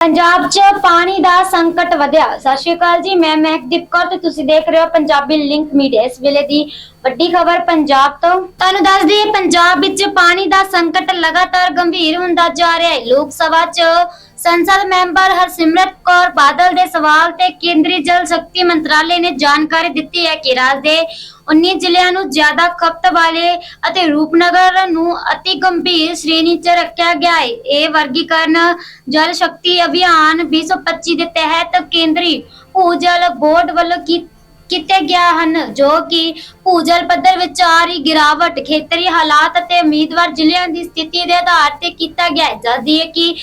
ਪੰਜਾਬ 'ਚ ਪਾਣੀ ਦਾ ਸੰਕਟ ਵਧਿਆ। ਸਤਿ ਸ਼੍ਰੀ ਅਕਾਲ ਜੀ, ਮੈਂ ਮਹਿਕਦੀਪ ਕੌਰ ਤੇ ਤੁਸੀਂ ਦੇਖ ਰਹੇ ਹੋ ਪੰਜਾਬੀ ਲਿੰਕ ਮੀਡੀਆ ਇਸ ਵੇਲੇ ਦੀ ਵੱਡੀ ਖਬਰ ਪੰਜਾਬ ਤੋਂ। ਤੁਹਾਨੂੰ ਦੱਸ ਦਈਏ, ਪੰਜਾਬ ਵਿੱਚ ਪਾਣੀ ਦਾ ਸੰਕਟ ਲਗਾਤਾਰ ਗੰਭੀਰ ਹੁੰਦਾ ਜਾ ਰਿਹਾ ਹੈ। ਲੋਕ ਸਭਾ 'ਚ ਸੰਸਦ ਮੈਂਬਰ ਹਰਸਿਮਰਤ ਕੌਰ ਬਾਦਲ ਦੇ ਸਵਾਲ ਤੇ ਕੇਂਦਰੀ ਜਲ ਸ਼ਕਤੀ ਮੰਤਰਾਲੇ ਨੇ ਜਾਣਕਾਰੀ ਦਿੱਤੀ ਹੈ ਕਿ ਰਾਜ ਦੇ 19 ਜ਼ਿਲ੍ਹਿਆਂ ਨੂੰ ਜ਼ਿਆਦਾ ਖਪਤ ਵਾਲੇ ਅਤੇ ਰੂਪਨਗਰ ਨੂੰ ਅਤੀ ਗੰਭੀਰ ਸ਼੍ਰੇਣੀ 'ਚ ਰੱਖਿਆ ਗਿਆ ਹੈ। ਇਹ ਵਰਗੀਕਰਨ ਜਲ ਸ਼ਕਤੀ ਅਭਿਆਨ 2025 ਦੇ ਤਹਿਤ ਕੇਂਦਰੀ ਭੂ ਜਲ ਬੋਰਡ ਵੱਲੋਂ ਕੀ ਕੀਤੇ ਗਿਆ ਹਨ? ਜੋ ਕਿ ਭੂਜਲ ਪੱਧਰ ਵਿੱਚ ਆ ਰਹੀ ਗਿਰਾਵਟ, ਖੇਤਰੀ ਹਾਲਾਤ ਅਤੇ ਉਮੀਦਵਾਰ ਜ਼ਿਲ੍ਹਿਆਂ ਦੀ ਸਥਿਤੀ ਦੇ ਆਧਾਰ ਤੇ ਕੀਤਾ ਗਿਆ ਹੈ। ਜਦਕਿ ਕਿ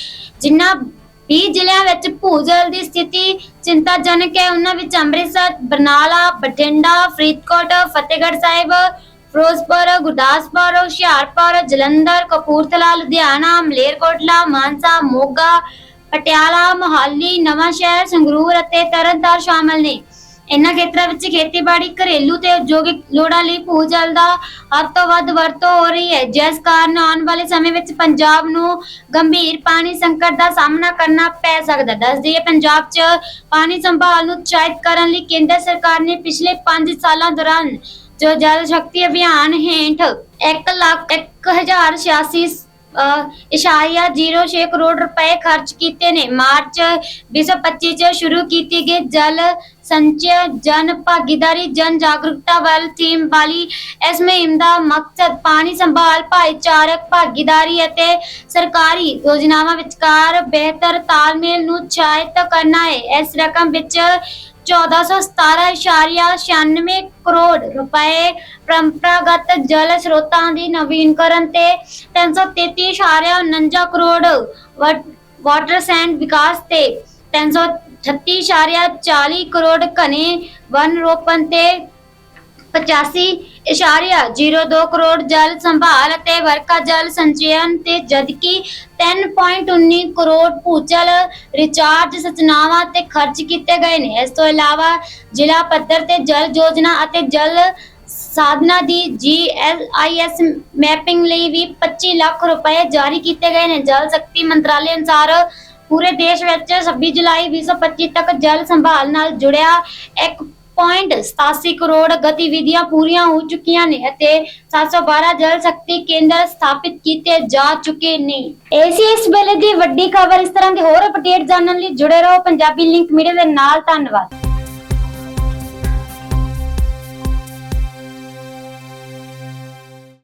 ਜਿਨ੍ਹਾਂ 20 ਜ਼ਿਲ੍ਹਿਆਂ ਵਿੱਚ ਭੂਜਲ ਦੀ ਸਥਿਤੀ ਚਿੰਤਾਜਨਕ ਹੈ, ਉਹਨਾਂ ਵਿੱਚ ਅੰਮ੍ਰਿਤਸਰ, ਬਰਨਾਲਾ, ਬਠਿੰਡਾ, ਫਰੀਦਕੋਟ, ਫਤਿਹਗੜ੍ਹ ਸਾਹਿਬ, ਫਿਰੋਜ਼ਪੁਰ, ਗੁਰਦਾਸਪੁਰ, ਹੁਸ਼ਿਆਰਪੁਰ, ਜਲੰਧਰ, ਕਪੂਰਥਲਾ, ਲੁਧਿਆਣਾ, ਮਲੇਰਕੋਟਲਾ, ਮਾਨਸਾ, ਮੋਗਾ, ਪਟਿਆਲਾ, ਮੋਹਾਲੀ ਨਵਾਂ ਸ਼ਹਿਰ ਸੰਗਰੂਰ ਅਤੇ ਤਰਨਤਾਰਨ ਸ਼ਾਮਲ ਨੇ। ਇਹਨਾਂ ਖੇਤਰਾਂ ਵਿੱਚ ਖੇਤੀਬਾੜੀ, ਘਰੇਲੂ ਤੇ ਉਦਯੋਗਿਕ ਲੋੜਾਂ ਲਈ ਭੂਜਲ ਦਾ ਹੱਦ ਤੋਂ ਵੱਧ ਵਰਤੋਂ ਹੋ ਰਹੀ ਹੈ, ਜਿਸ ਕਾਰਨ ਆਉਣ ਵਾਲੇ ਸਮੇਂ ਵਿੱਚ ਪੰਜਾਬ ਨੂੰ ਗੰਭੀਰ ਪਾਣੀ ਸੰਕਟ ਦਾ ਸਾਹਮਣਾ ਕਰਨਾ ਪੈ ਸਕਦਾ ਦੱਸ ਦਈਏ, ਪੰਜਾਬ 'ਚ ਪਾਣੀ ਸੰਭਾਲ ਨੂੰ ਉਤਸ਼ਾਹਿਤ ਕਰਨ ਲਈ ਕੇਂਦਰ ਸਰਕਾਰ ਨੇ ਪਿਛਲੇ 5 ਸਾਲਾਂ ਦੌਰਾਨ ਜੋ ਜਲ ਸ਼ਕਤੀ ਅਭਿਆਨ ਹੇਠ 1 ਲੱਖ 1086 ਇਸ਼ਾਰੀਆ 06 ਕਰੋੜ ਰੁਪਏ ਖਰਚ ਕੀਤੇ ਨੇ। ਮਾਰਚ 2025 ਚ ਸ਼ੁਰੂ ਕੀਤੀ ਗਈ ਜਲ ਸੰਚੈ ਜਨ ਭਾਗੀਦਾਰੀ, ਜਨ ਜਾਗਰੂਕਤਾ ਵੱਲ ਥੀਮ ਵਾਲੀ ਇਸ ਮੁਹਿੰਮ ਦਾ ਮਕਸਦ ਪਾਣੀ ਸੰਭਾਲ, ਭਾਈਚਾਰਕ ਭਾਗੀਦਾਰੀ ਅਤੇ ਸਰਕਾਰੀ ਯੋਜਨਾਵਾਂ ਵਿਚਕਾਰ ਬਿਹਤਰ ਤਾਲਮੇਲ ਨੂੰ ਉਤਸ਼ਾਹਿਤ ਕਰਨਾ ਹੈ। ਇਸ ਰਕਮ ਵਿੱਚ 1417.96 ਕਰੋੜ ਰੁਪਏ ਪਰੰਪਰਾਗਤ ਜਲ ਸਰੋਤਾਂ ਦੀ ਨਵੀਨੀਕਰਨ ਤੇ 333.49 ਕਰੋੜ ਵਾਟਰ ਸੈਂਡ ਵਿਕਾਸ ਤੇ 336.40 ਕਰੋੜ ਘਨੇ ਵਨ ਰੋਪਣ ਤੇ 85.02 ਕਰੋੜ ਜਲ ਸੰਭਾਲ ਅਤੇ ਵਰਖਾ ਜਲ ਸੰਚਯਨ ਤੇ ਜਦਕਿ 3.19 ਕਰੋੜ ਭੂਜਲ ਰਿਚਾਰਜ ਸਚਨਾਵਾਂ ਤੇ ਖਰਚ ਕੀਤੇ ਗਏ ਨੇ। ਇਸ ਤੋਂ ਇਲਾਵਾ ਜ਼ਿਲ੍ਹਾ ਪੱਧਰ ਤੇ ਜਲ ਯੋਜਨਾ ਅਤੇ ਜਲ ਸਾਧਨਾ ਦੀ ਜੀਐਲਆਈਐਸ ਮੈਪਿੰਗ ਲਈ ਵੀ 25 ਲੱਖ ਰੁਪਏ ਜਾਰੀ ਕੀਤੇ ਗਏ ਨੇ। ਜਲ ਸ਼ਕਤੀ ਮੰਤਰਾਲੇ ਅਨੁਸਾਰ ਪੂਰੇ ਦੇਸ਼ ਵਿੱਚ 26 ਜੁਲਾਈ 2025 ਤੱਕ ਜਲ ਸੰਭਾਲ ਨਾਲ ਜੁੜਿਆ 1.87 ਕਰੋੜ ਗਤੀਵਿਧੀਆਂ ਪੂਰੀਆਂ ਹੋ ਚੁੱਕੀਆਂ ਨੇ ਅਤੇ 712 ਜਲ ਸ਼ਕਤੀ ਕੇਂਦਰ ਸਥਾਪਿਤ ਕੀਤੇ ਜਾ ਚੁੱਕੇ ਨੇ। ਏਸੀ ਇਸ ਵੇਲੇ ਦੀ ਵੱਡੀ ਖਬਰ। ਇਸ ਤਰ੍ਹਾਂ ਦੀ ਹੋਰ ਅਪਡੇਟ ਜਾਣਨ ਲਈ ਜੁੜੇ ਰਹੋ ਪੰਜਾਬੀ ਲਿੰਕ ਮੀਡੀਆ ਦੇ ਨਾਲ। ਧੰਨਵਾਦ।